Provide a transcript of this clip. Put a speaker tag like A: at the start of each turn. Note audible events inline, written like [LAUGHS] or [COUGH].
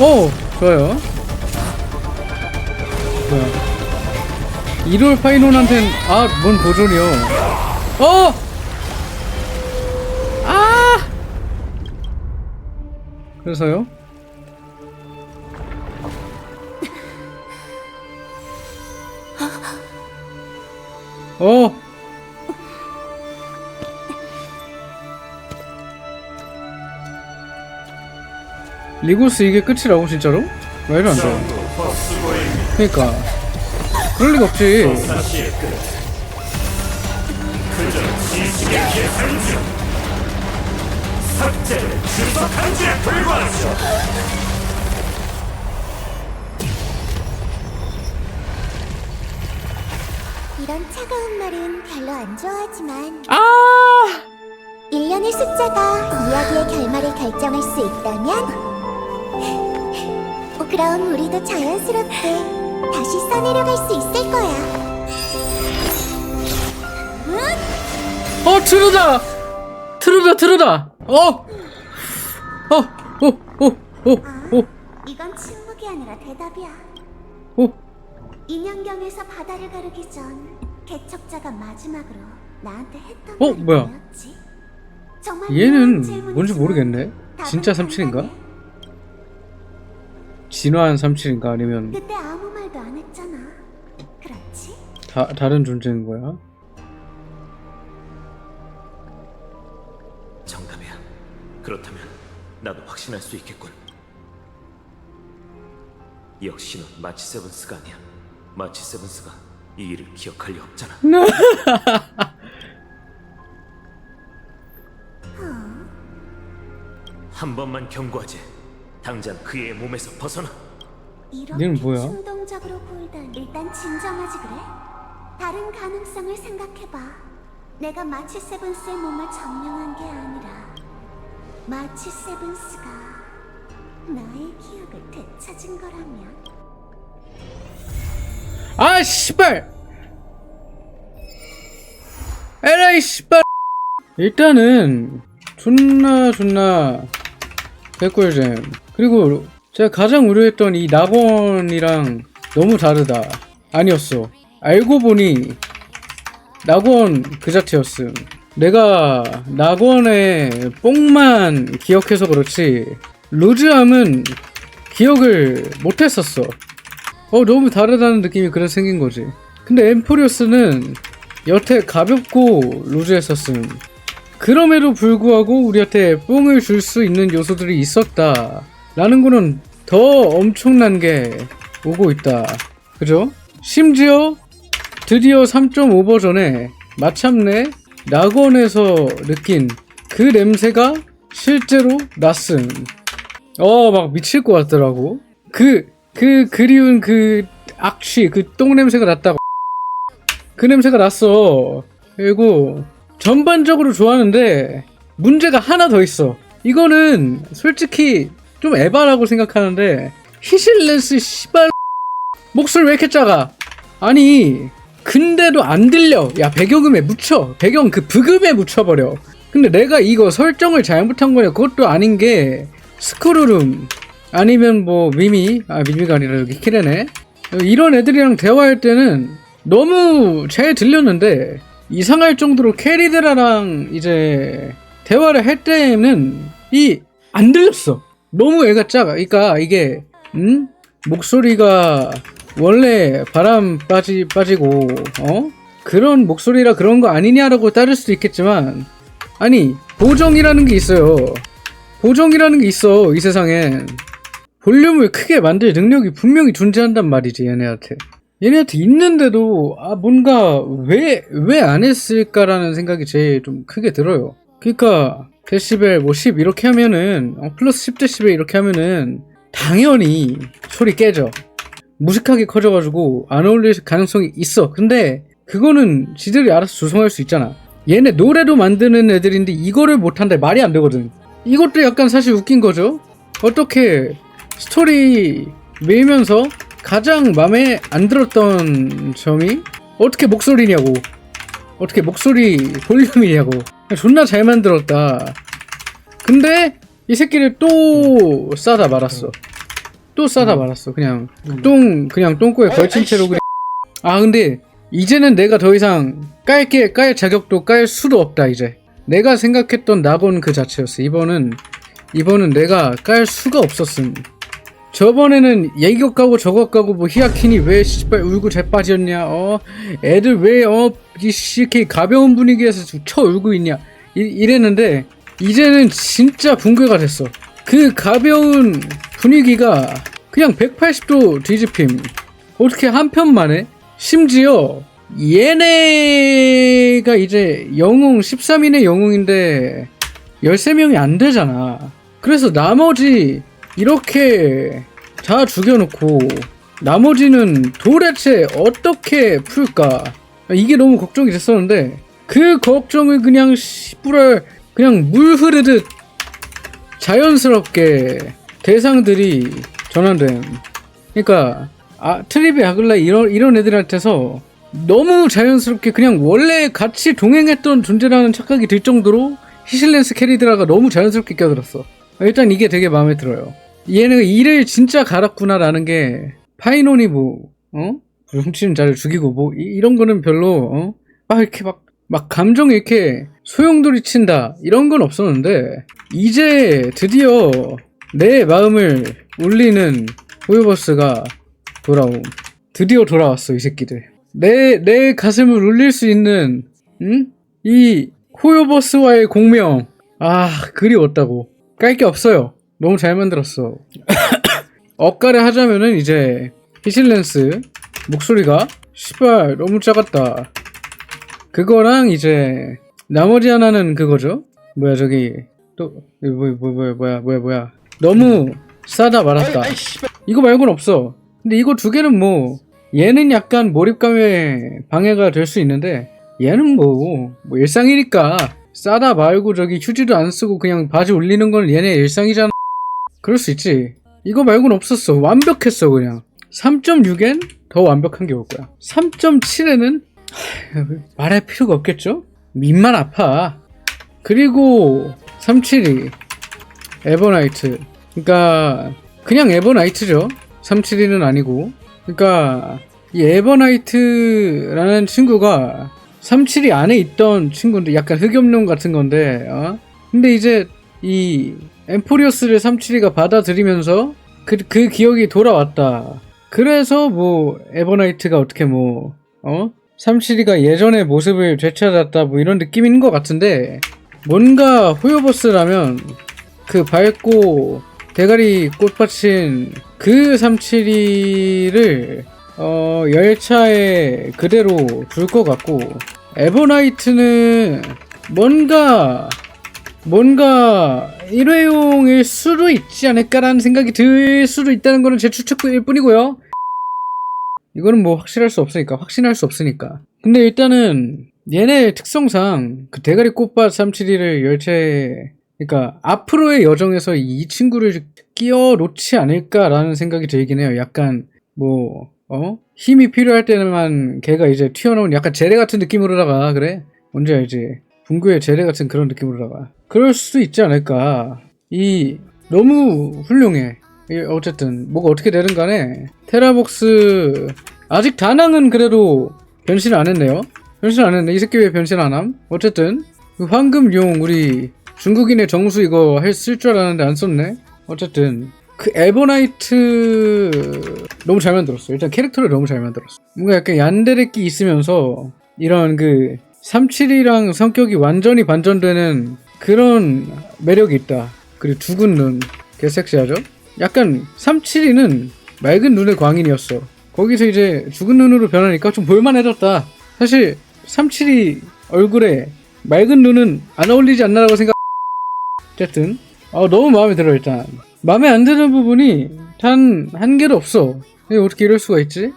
A: 오 좋아요 뭐야 이롤 파이논한텐 아뭔 도전이요 어! 아! 그래서요? 어! 리고스 이게 끝이라고 진짜로? 말도 안 돼. 그니까 그럴 리가 없지.
B: 이런 차가운 말은 별로 안 좋아하지만
A: 아!
B: 1년의 숫자가 이야기의 결말을 결정할 수 있다면 그럼 우리도 자연스럽게 다시 써내려갈 수 있을 거야
A: 어 트루다! 트루다 트루다! 어! 어! 오! 오! 오! 오!
B: 이건 침묵이 아니라 대답이야
A: 오!
B: 인형경에서 바다를 가르기 전 개척자가 마지막으로 나한테 했던
A: 어,
B: 말이
A: 뭐야?
B: 뭐였지? 정말
A: 얘는 뭔지 모르겠네. 진짜 삼칠인가?
B: 간단해.
A: 진화한 삼칠인가 아니면
B: 그때 아무 말도 안 했잖아 그렇지?
A: 다, 다른 존재인 거야?
C: 정답이야. 그렇다면 나도 확신할 수 있겠군. 역시 넌 마치 세븐스가 아니야. 마치 세븐스가 이 일을 기억할 리 없잖아. [LAUGHS] 한 번만 경고하지. 당장 그의 몸에서 벗어나.
B: 이렇게
A: 얘는 뭐야?
B: 충동적으로 보이다니 일단 진정하지 그래? 다른 가능성을 생각해봐 내가 마치 세븐스의 몸을 점령한 게 아니라 마치 세븐스가 나의 기억을 되찾은 거라면
A: 아 씨발! 에라이 씨발! 일단은 존나 존나 개꿀잼 그리고 제가 가장 우려했던 이 낙원이랑 너무 다르다. 아니었어. 알고 보니 낙원 그 자체였음. 내가 낙원의 뽕만 기억해서 그렇지 루즈함은 기억을 못했었어. 어 너무 다르다는 느낌이 그래서 생긴 거지. 근데 엠포리오스는 여태 가볍고 루즈했었음. 그럼에도 불구하고 우리한테 뽕을 줄 수 있는 요소들이 있었다 라는 거는 더 엄청난 게 오고 있다. 그죠? 심지어 드디어 3.5 버전에 마침내 낙원에서 느낀 그 냄새가 실제로 났음. 어 막 미칠 것 같더라고. 그 그 그리운 그 악취 그 똥 냄새가 났다고. 그 냄새가 났어. 그리고 전반적으로 좋아하는데 문제가 하나 더 있어. 이거는 솔직히 좀 에바라고 생각하는데 히실레스 씨발 목소리 왜 이렇게 작아? 아니 근데도 안 들려. 야 배경음에 묻혀. 배경 그 브금에 묻혀버려. 근데 내가 이거 설정을 잘못한 거냐 그것도 아닌 게 스크루룸. 아니면 뭐 미미? 아 미미가 아니라 여기 키레네. 이런 애들이랑 대화할 때는 너무 잘 들렸는데 이상할 정도로 캐리드라랑 이제 대화를 할 때는 이 안 들렸어 너무 애가 작아 그러니까 이게 음? 목소리가 원래 바람 빠지 빠지고 어? 그런 목소리라 그런 거 아니냐라고 따를 수도 있겠지만 아니 보정이라는 게 있어요. 보정이라는 게 있어 이 세상엔. 볼륨을 크게 만들 능력이 분명히 존재한단 말이지 얘네한테. 얘네한테 있는데도 아 뭔가 왜 왜 안 했을까라는 생각이 제일 좀 크게 들어요. 그러니까 데시벨 뭐 10 이렇게 하면은 어, 플러스 10 데시벨 이렇게 하면은 당연히 소리 깨져. 무식하게 커져가지고 안 어울릴 가능성이 있어. 근데 그거는 지들이 알아서 조성할 수 있잖아. 얘네 노래도 만드는 애들인데 이거를 못한다 말이 안 되거든. 이것도 약간 사실 웃긴 거죠? 어떻게 스토리 밀면서 가장 마음에 안 들었던 점이 어떻게 목소리냐고. 어떻게 목소리 볼륨이냐고 존나 잘 만들었다 근데 이 새끼를 또 싸다 말았어 또 싸다 말았어. 그냥 똥 그냥 똥꼬에 걸친 채로 그냥. 아 근데 이제는 내가 더 이상 깔게 깔 자격도 깔 수도 없다 이제. 내가 생각했던 나본 그 자체였어. 이번은 이번은 내가 깔 수가 없었음. 저번에는 얘기것 가고 저것 가고 뭐 히아키니 왜 씨발 울고 재빠졌냐 어? 애들 왜어? 이렇게 가벼운 분위기에서 쳐 울고 있냐? 이, 이랬는데 이제는 진짜 붕괴가 됐어. 그 가벼운 분위기가 그냥 180도 뒤집힘. 어떻게 한 편만에? 심지어 얘네가 이제 영웅 13인의 영웅인데 13명이 안 되잖아. 그래서 나머지 이렇게 다 죽여놓고 나머지는 도대체 어떻게 풀까? 이게 너무 걱정이 됐었는데 그 걱정을 그냥 씨부랄 그냥 물 흐르듯 자연스럽게 대상들이 전환됨. 그러니까 아 트리비 아글라 이런 이런 애들한테서 너무 자연스럽게 그냥 원래 같이 동행했던 존재라는 착각이 들 정도로 히실렌스 캐리드라가 너무 자연스럽게 껴들었어. 일단 이게 되게 마음에 들어요. 얘네가 일을 진짜 갈았구나라는 게 파이논이 뭐 어? 훔치는 자를 죽이고 뭐 이, 런 거는 별로 어? 막 이렇게 막 막 감정이 이렇게 소용돌이 친다 이런 건 없었는데 이제 드디어 내 마음을 울리는 호요버스가 돌아옴. 드디어 돌아왔어 이 새끼들. 내 내 가슴을 울릴 수 있는 응? 이 호요버스와의 공명. 아 그리웠다고. 깔 게 없어요. 너무 잘 만들었어. [COUGHS] 엇가래 하자면은 이제 히실렌스 목소리가 시발 너무 작았다. 그거랑 이제 나머지 하나는 그거죠. 뭐야 저기 또뭐 뭐, 뭐, 뭐야 뭐야 뭐야 너무 싸다 말았다. 이거 말고는 없어. 근데 이거 두 개는 뭐 얘는 약간 몰입감에 방해가 될 수 있는데 얘는 뭐, 뭐 일상이니까 싸다 말고 저기 휴지도 안 쓰고 그냥 바지 올리는 건 얘네 일상이잖아. 그럴 수 있지. 이거 말고는 없었어. 완벽했어 그냥. 3.6엔 더 완벽한 게 올 거야. 3.7에는 말할 필요가 없겠죠? 민만 아파. 그리고 372 에버나이트. 그러니까 그냥 에버나이트죠. 372는 아니고. 그러니까 이 에버나이트라는 친구가 372 안에 있던 친구인데 약간 흑염룡 같은 건데 어? 근데 이제 이 엠포리어스를 372가 받아들이면서 그, 그 기억이 돌아왔다. 그래서 뭐 에버나이트가 어떻게 뭐 어? 372가 예전의 모습을 되찾았다 뭐 이런 느낌인 것 같은데 뭔가 호요버스라면 그 밝고 대가리 꽃받친 그 372를 어, 열차에 그대로 둘 것 같고 에버나이트는 뭔가 뭔가 일회용일 수도 있지 않을까라는 생각이 들 수도 있다는 거는 제 추측일 뿐이고요. 이거는 뭐 확실할 수 없으니까 확신할 수 없으니까. 근데 일단은 얘네 특성상 그 대가리 꽃밭 372를 열차에 그러니까 앞으로의 여정에서 이 친구를 끼워 놓지 않을까라는 생각이 들긴 해요. 약간 뭐 어? 힘이 필요할 때만 걔가 이제 튀어나온 약간 제레 같은 느낌으로다가 그래? 뭔지 알지? 분구의 제레 같은 그런 느낌으로다가 그럴 수도 있지 않을까 이 너무 훌륭해 이 어쨌든 뭐가 어떻게 되든 간에 테라복스 아직 다낭은 그래도 변신 안 했네요 변신 안 했네 이 새끼 왜 변신 안 함? 어쨌든 그 황금용 우리 중국인의 정수 이거 쓸줄 알았는데 안 썼네 어쨌든 그 에버나이트 너무 잘 만들었어. 일단 캐릭터를 너무 잘 만들었어. 뭔가 약간 얀데레끼 있으면서 이런 그 37이랑 성격이 완전히 반전되는 그런 매력이 있다. 그리고 죽은 눈, 개 섹시하죠? 약간 372는 맑은 눈의 광인이었어. 거기서 이제 죽은 눈으로 변하니까 좀 볼만해졌다. 사실 372 얼굴에 맑은 눈은 안 어울리지 않나라고 생각. 어쨌든 어, 너무 마음에 들어 일단. 마음에 안 드는 부분이 단 한 개도 없어. 어떻게 이럴 수가 있지?